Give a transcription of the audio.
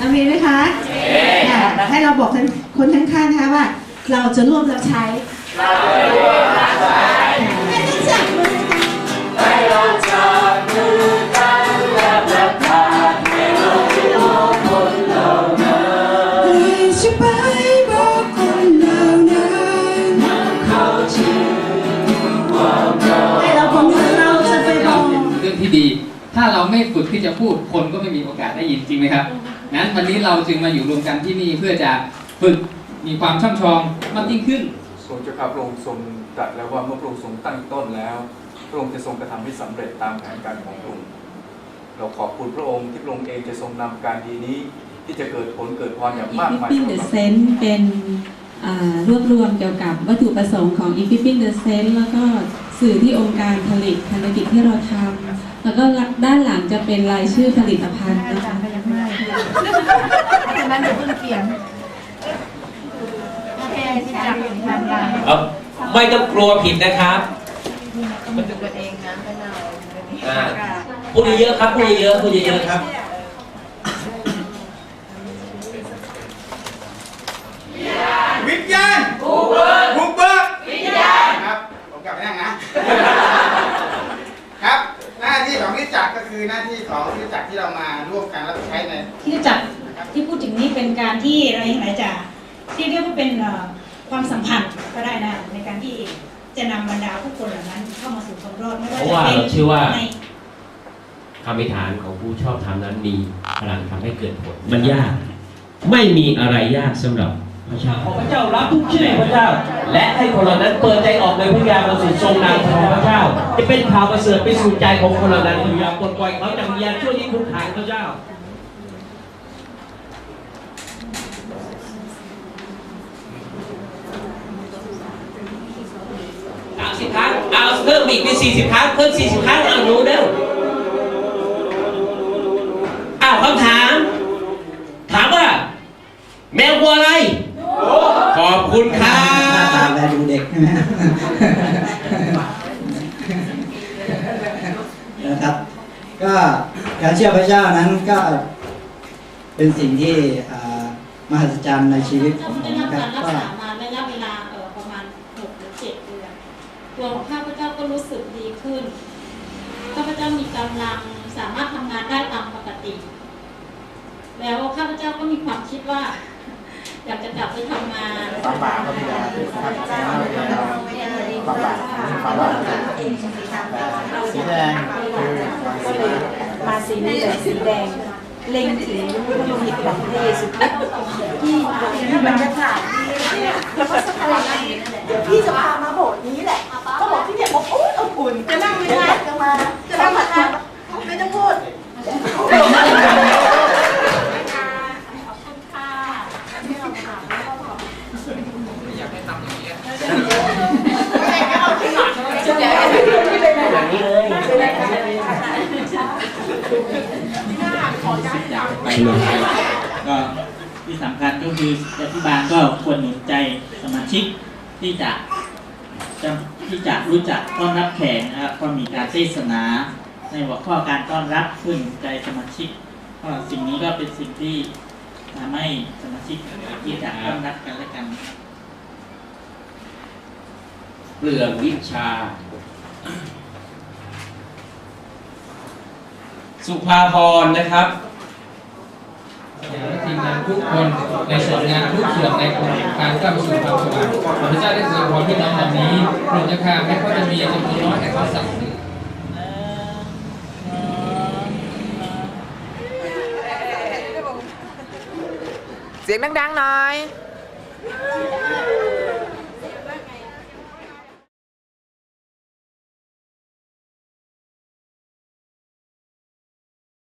อามีไหมคะค่ะให้เราบอกคนข้างๆนะคะว่า เราจะร่วมรับใช้ เราจะร่วมรับใช้าเราไม่ฝึกที่จะพูดคนก็ไม่มีโอกาสได้ยินจริงไหมครับงั้นวันนี้เราจึงมาอยู่รวมกันที่นี่เพื่อจะฝึกมีความช่ำชองมากยิ่งขึ้นทรงเจ้าข้าพระองค์ทรงตรัสแล้วว่าเมื่อพระองค์ทรงตั้งต้นแล้ว พระองค์จะทรงกระทำให้สำเร็จตามแผนการของพระองค์เราขอบคุณพระองค์ที่พระองค์เองจะทรงนำการดีนี้ ที่จะเกิดผลเกิดพรอย่างมากมาย Equipping the Sense เป็นอ่ารวบรวมเกี่ยวกับวัตถุประสงค์ของ Equipping the Sense แล้วก็ สื่อที่องค์การผลิตภารกิจที่เราทำแล้วก็ด้านหลังจะเป็นรายชื่อผลิตภัณฑ์นะคะฉะนั้นเดี๋ยวเพิ่งเขียนโอเคที่จับทำลายเอ่อไม่ต้องกลัวผิดนะครับมันดูกันเองนะไม่เอาอ่าพูดเยอะๆครับพูดเยอะๆพูดเยอะๆครับ วิญญาณบุกเบิกบุกเบิกวิญญาณครับ ผมกลับไปนั่งนะ ครับ หน้าที่ของนิจจั กรก็คือหน้าที่ของนิจจักรที่เรามาร่วมกันรับใช้ในที่จะจัดที่พูดถึงนี้เป็นการที่เราเองไหนจะที่เรียกว่าเป็นเอ่อความสัมพันธ์ก็ได้นะในการที่จะนำบรรดาผู้คนเหล่านั้นเข้ามาสู่ความรอดไม่ว่าเพราะจะว่าเป็นเราเชื่อว่าในคำอธิษฐานของผู้ชอบธรรมนั้นมีพลังทำให้เกิดผลมันยาก ไม่มีอะไรยากสำหรับพระเจ้าของพระเจ้ารับทุกชื่อพระเจ้า และให้คนเหล่านั้นเปิดใจออกในพระยาประสิทธิ์ทรงนามของพระเจ้าจะเป็นข่าวประเสริฐไปสู่ใจของคนเหล่านั้นพยายามปลดปล่อยเขาจากวิญญาณช่วยที่คุกคามพระเจ้าสามสิบครั้งเอาเพิ่มอีกเป็นสี่สิบครั้งเพิ่มสี่สิบครั้งเอาหนูเร็วอ้าวคำถาม ถามว่า แมวกลัวอะไร ขอบคุณครัหน้าตาบแลดูเด็กใช่ไหมนะครับ ก็การ เชื่อพระเจ้านั้นก็เป็นสิ่งที่อ่ามหัศจรรย์ในชีวิตขเราองผได้มรับนะครับการรักก็ษามาระยะเวลาเอ่อประมาณหกหรือเจ็ดเดือนตัวของข้าพเจ้าก็รู้สึกดีขึ้นข้าพเจ้ามีกำลังสามารถทำงานได้ตามปกติ แล้วข้าพเจ้าก็มีความคิดว่า อยากจะกลับไปทำงานความบาปก็มีอะไรครับความบาปความบาปสีแดงคือความ สีมาสีเหลืองสีแดง เล็งถึงพระโลหิตของพระเยซูคริสต์ที่ที่บรรยากาศที่แล้วก็สถานที่เดี๋ยวพี่จะพามาโบสถ์นี้แหละก็บอกที่เนี่ยบอกโอ้ยอบอุ่นจะนั่งไม่ได้จะมาจะนั่งมาไม่ต้องพูด อย่างนี้เลย ก็ที่สำคัญก็คือรัฐบาลก็ควรหนุนใจสมาชิกที่จะจะที่จะรู้จักต้อนรับแขกนะครับก็มีการเทศนาในหัวข้อการต้อนรับเพื่อหนุนใจสมาชิกก็สิ่งนี้ก็เป็นสิ่งที่ทำให้สมาชิกที่จะต้อนรับกันและกันเปลืองวิชา สุภาพรนะครับและที มงานทุกคนในส่วนงานทุกส่วนในโครงการก้าวสู่ความสว่างพระเจ้าได้ทรงพรพี่น้องเหล่านี้โปรดจะข้าให้เขาจะมีจำนวนน้อยแต่เขาสักดิ์สิทธิ์เสียงดังๆหน่อย